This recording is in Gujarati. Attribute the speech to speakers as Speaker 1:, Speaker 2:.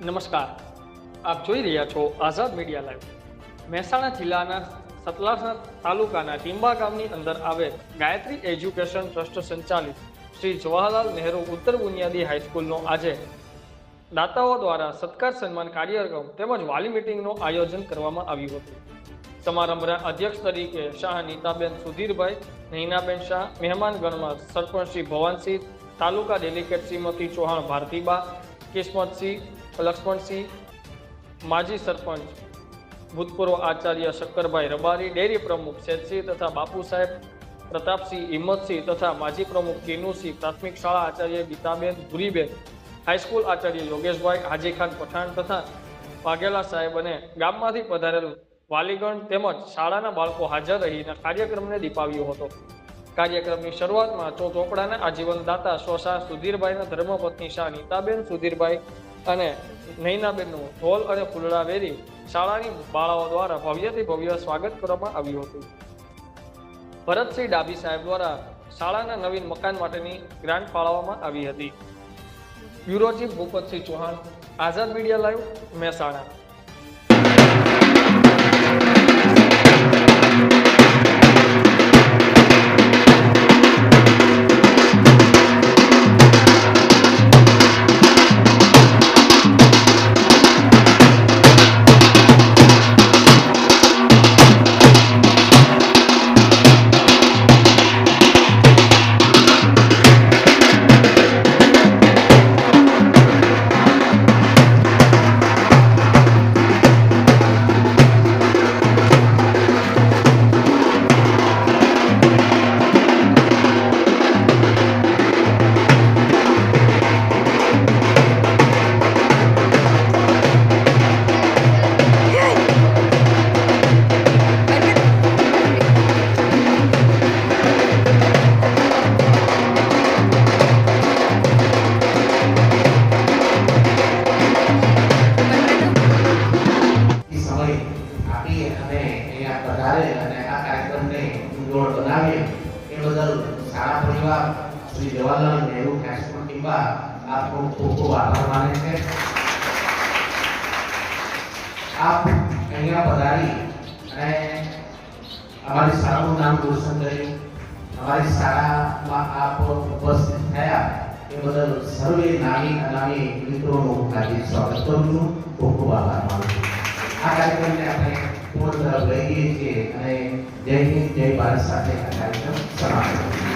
Speaker 1: નમસ્કાર. આપ જોઈ રહ્યા છો આઝાદ મીડિયા લાઈવ. મહેસાણા જિલ્લાના સતલાસણા તાલુકાના ટીંબા ગામની અંદર આવેલ ગાયત્રી એજ્યુકેશન ટ્રસ્ટ સંચાલિત શ્રી જવાહરલાલ નહેરુ ઉત્તર બુનિયાદી હાઈસ્કૂલનો આજે દાતાઓ દ્વારા સત્કાર સન્માન કાર્યક્રમ તેમજ વાલી મિટિંગનું આયોજન કરવામાં આવ્યું હતું. સમારંભના અધ્યક્ષ તરીકે શાહ નીતાબેન સુધીરભાઈ, નૈનાબેન શાહ મહેમાનગણમાં સરપંચ શ્રી ભવાનસિંહ, તાલુકા ડેલિગેટ શ્રીમતી ચૌહાણ ભારતીબા, કિસ્મતસિંહ લક્ષ્મણસિંહ માજી સરપંચ ભૂતપૂર્વ આચાર્ય શક્કરભાઈ રબારી, ડેરી પ્રમુખ શેતસિંહ તથા બાપુ સાહેબ, પ્રતાપસિંહ હિંમતસિંહ તથા માજી પ્રમુખ કિનુસિંહ, પ્રાથમિક શાળા આચાર્ય ગીતાબેન ભૂરીબેન હાઈસ્કૂલ આચાર્ય યોગેશભાઈ, હાજી ખાન પઠાણ તથા વાઘેલા સાહેબ અને ગામમાંથી પધારેલ વાલીગણ તેમજ શાળાના બાળકો હાજર રહીને કાર્યક્રમને દીપાવ્યો હતો. કાર્યક્રમની શરૂઆતમાં ચો ચોપડાના આજીવન દાતા સ્વશાહ સુધીરભાઈના ધર્મપત્ની શાહ નીતાબેન સુધીરભાઈ અને નૈનાબેનનું ઢોલ અને ફૂલડા વેરી શાળાની બાળાઓ દ્વારા ભવ્યથી ભવ્ય સ્વાગત કરવામાં આવ્યું હતું. ભરતસિંહ ડાબી સાહેબ દ્વારા શાળાના નવીન મકાન માટેની ગ્રાન્ટ ફાળવવામાં આવી હતી. Bureau chief Bhupatsinh Chauhan, Azad media live Mehsana.
Speaker 2: આપી અને અહીંયા પધારે અને આ કાર્યક્રમને ઉજ્જવળ બનાવીએ એ બદલ શાળા પરિવાર, શ્રી જવાહરલાલ નહેરુ હાઈસ્કૂલ કિંબા આપનો ખૂબ ખૂબ આભાર માને છે. આપ અહીંયા પધારી અને અમારી શાળાનું નામ રોશન કર્યું અમારી શાળામાં આપ ઉપસ્થિત થયા, એ બદલ સર્વે નાની અનામી મિત્રોનું હાર્દિક સ્વાગત કરું છું. ખૂબ ખૂબ આભાર માનું છું. આ કાર્યક્રમને આપણે પૂર્ણ તરફ લઈ જઈએ છીએ અને જય હિન્દ જય ભારત સાથે આ કાર્યક્રમ સમાપ્ત.